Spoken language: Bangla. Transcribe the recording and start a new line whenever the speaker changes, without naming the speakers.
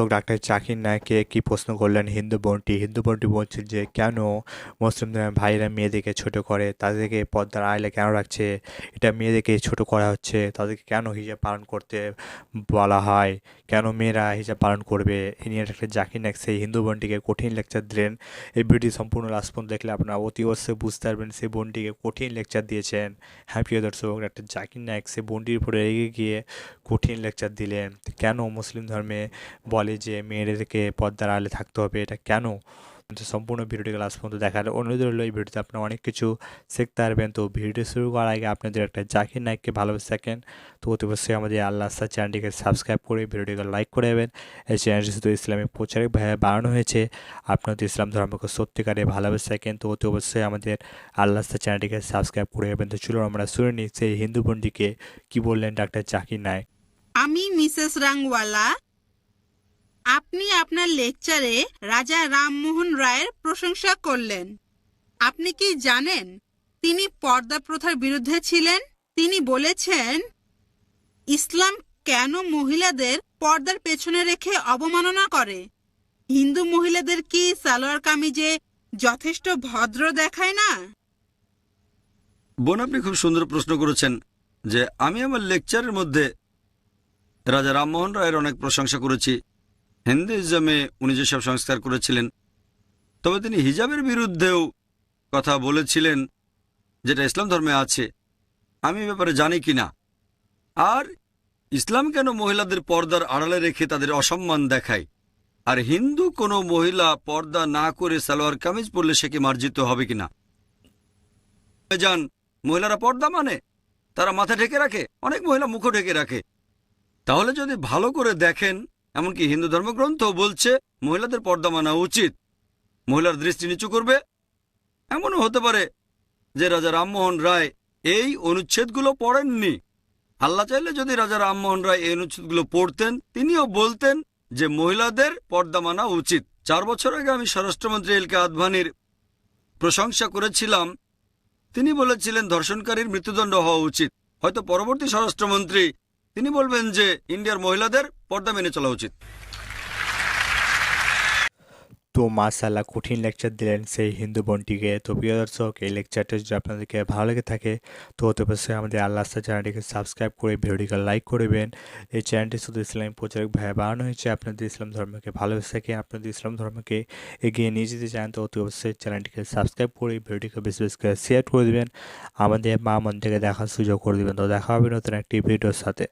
তো ডাক্তার জাকির নায়ককে কি প্রশ্ন করলেন হিন্দু বোনটি? হিন্দু বোনটি বলছেন যে, কেন মুসলিম ভাইরা মেয়েদেরকে ছোট করে? তাদেরকে পর্দার আড়ালে কেন রাখছে? এটা মেয়েদেরকে ছোট করা হচ্ছে। তাদেরকে কেন হিজাব পালন করতে বলা হয়? কেন মেয়েরা হিজাব পালন করবে? এ নিয়ে ডাক্তার জাকির নায়ক সেই হিন্দু বোনটিকে কঠিন লেকচার দিলেন। এই ভিডিও সম্পূর্ণ লাস্ট পর্যন্ত দেখলে আপনারা অতি অবশ্যই বুঝতে পারবেন সেই বোনটিকে কঠিন লেকচার দিয়েছেন। হ্যাঁ প্রিয় দর্শক, ডাক্তার জাকির নায়ক সেই বোনটির উপরে রেগে গিয়ে কঠিন লেকচার দিলেন। কেন মুসলিম ধর্মে বলে যে মেয়েদেরকে পর্দার আড়ালে থাকতে হবে, এটা কেন? তো সম্পূর্ণ ভিডিওটি লাস্ট পর্যন্ত দেখার অনুরোধ রইল, এই ভিডিওতে আপনারা অনেক কিছু শিখতে পারবেন। তো ভিডিও শুরু করার আগে আপনাদের একটা জাকির নায়ককে ভালোবেসে থাকেন। তো অতি অবশ্যই আমাদের আল্লাহ আস্তা চ্যানেলটিকে সাবস্ক্রাইব করে ভিডিওটিকে লাইক করে দেবেন। এই চ্যানেলটি শুধু ইসলামিক প্রচারিকভাবে বানানো হয়েছে। আপনার যদি ইসলাম ধর্মকে সত্যিকারে ভালোবেসে থাকেন, তো অতি অবশ্যই আমাদের আল্লাহ আস্তা চ্যানেলটিকে সাবস্ক্রাইব করে দেবেন। তো চলুন আমরা শুনে নিই সেই হিন্দু বোনটিকে কী বললেন ডাক্তার জাকির নায়ক।
আমি মিসেস রাংওয়ালা আপনি আপনার লেকচারে রাজা রামমোহন রায়ের প্রশংসা করলেন। আপনি কি জানেন তিনি পর্দা প্রথার বিরুদ্ধে ছিলেন? তিনি বলেছেন, ইসলাম কেন মহিলাদের পর্দার পেছনে রেখে অবমাননা করে? হিন্দু মহিলাদের কি সালোয়ার কামিজে যথেষ্ট ভদ্র দেখায় না?
বোন, আপনি খুব সুন্দর প্রশ্ন করেছেন যে আমি আমার লেকচারের মধ্যে রাজা রামমোহন রায়ের অনেক প্রশংসা করেছি। হিন্দুইজমে উনি যেসব সংস্কার করেছিলেন, তবে তিনি হিজাবের বিরুদ্ধেও কথা বলেছিলেন, যেটা ইসলাম ধর্মে আছে। আমি ব্যাপারে জানি কি না। আর ইসলাম কেন মহিলাদের পর্দার আড়ালে রেখে তাদের অসম্মান দেখায়? আর হিন্দু কোনো মহিলা পর্দা না করে সালোয়ার কামিজ পরলে সে কি মার্জিত হবে কিনা? যান, মহিলারা পর্দা মানে? তারা মাথা ঢেকে রাখে? অনেক মহিলা মুখ ঢেকে রাখে। তাহলে যদি ভালো করে দেখেন এমনকি হিন্দু ধর্মগ্রন্থ বলছে মহিলাদের পর্দা মানা উচিত। মহিলার দৃষ্টি নিচু করবে। এমনও হতে পারে যে রাজা রামমোহন রায় এই অনুচ্ছেদগুলো পড়েননি। আল্লাহ চাইলে যদি রাজা রামমোহন রায় এই অনুচ্ছেদগুলো পড়তেন, তিনিও বলতেন যে মহিলাদের পর্দা মানা উচিত। চার বছর আগে আমি স্বরাষ্ট্রমন্ত্রী এলকে আদভানির প্রশংসা করেছিলাম। তিনি বলেছিলেন, ধর্ষণকারীর মৃত্যুদণ্ড হওয়া উচিত। হয়তো পরবর্তী স্বরাষ্ট্রমন্ত্রী তিনি বলবেন যে, ইন্ডিয়ার মহিলাদের পর্দা মেনে চলা উচিত।
তো মাসাল্লাহ কঠিন লেকচার দিলেন সেই হিন্দু বোনটিকে। তো প্রিয় দর্শক, এই লেকচারটা যদি আপনাদেরকে ভালো লেগে থাকে, তো অতি অবশ্যই আমাদের আল্লাহ আস্তা চ্যানেলটিকে সাবস্ক্রাইব করে, ভিডিওটিকে লাইক করবেন এই চ্যানেলটি শুধু ইসলামিক প্রচারক ভাই বানানো হয়েছে, আপনাদের ইসলাম ধর্মকে ভালোবেসে থাকে, আপনাদের ইসলাম ধর্মকে এগিয়ে নিয়ে যেতে চান, তো অতি অবশ্যই চ্যানেলটিকে সাবস্ক্রাইব করে, ভিডিওটিকে বেশি বেশি করে শেয়ার করে দেবেন। আমাদের মা মন থেকে দেখার সুযোগ করে দেবেন। তো দেখা হবে নতুন একটি ভিডিওর সাথে।